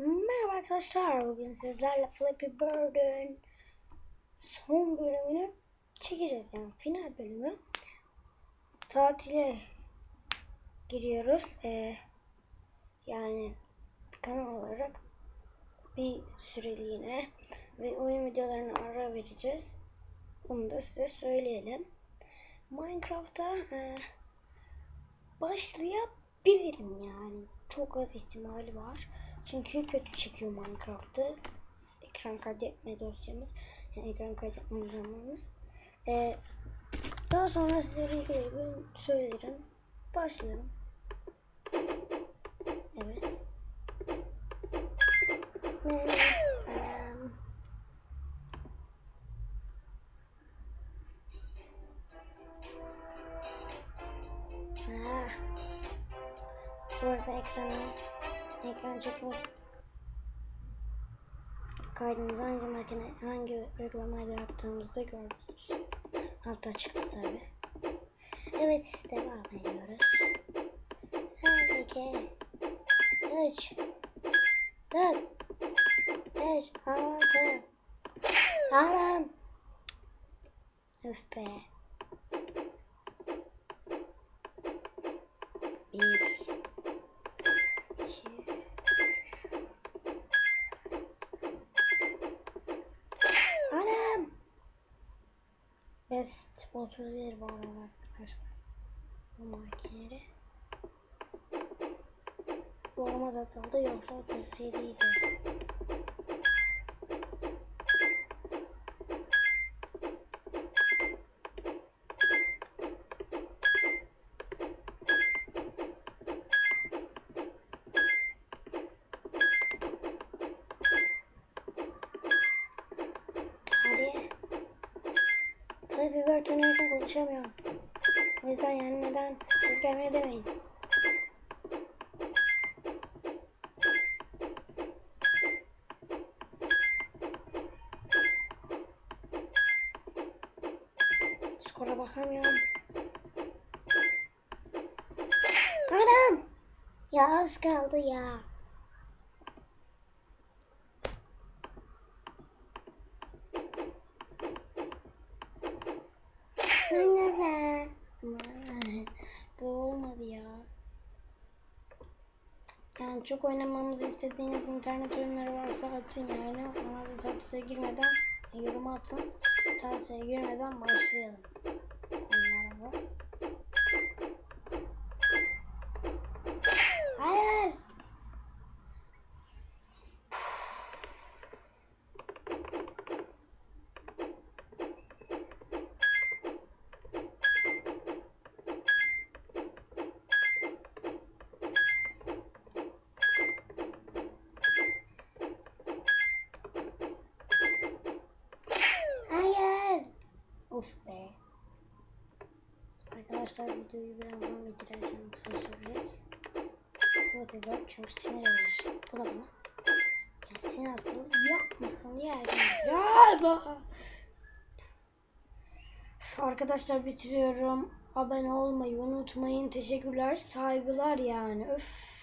Merhaba arkadaşlar. Bugün sizlerle Flappy Bird'ün son bölümünü çekeceğiz. Yani final bölümü. Tatile giriyoruz. Ee, yani kanal olarak bir süreliğine ve oyun videolarını ara vereceğiz. Bunu da size söyleyelim. Minecraft'a e, başlayabilirim yani. Çok az ihtimali var. Çünkü kötü çıkıyor Minecraft'ı. Ekran kaydetme dosyamız. Yani ekran kaydetme uygulamanız. Ee, daha sonra size bir bölüm söylerim. Başlayalım. Evet. Anam. Ah. Bu arada ekranı ekran çekme kaydımızı hangi makine hangi uygulamayla yaptığımızda gördünüz. Altta çıktı tabi. Evet devam ediyoruz. 2 3 4 5 6 Anam Öf be Bir Best 31 bu arada arkadaşlar Bu makineleri Format atıldı yoksa 37 idi. Tabii biber tanıyorken konuşamıyorum. O yüzden yani neden ses gelmiyor demeyin. Skora bakamıyorum. Anam! Ya az kaldı ya. Ya. Yani çok oynamamızı istediğiniz internet oyunları varsa atın yani. Ama da tatile girmeden yorum atın. Tatile girmeden başlayalım. Onlara da. Arkadaşlar videoyu birazdan bitireceğim kısa sürecek. Bu da çünkü sinir. Bu da bana. Yani sinir hastalığı yapmasın diye erken. Ya. Arkadaşlar bitiriyorum. Abone olmayı unutmayın. Teşekkürler. Saygılar yani. Öf.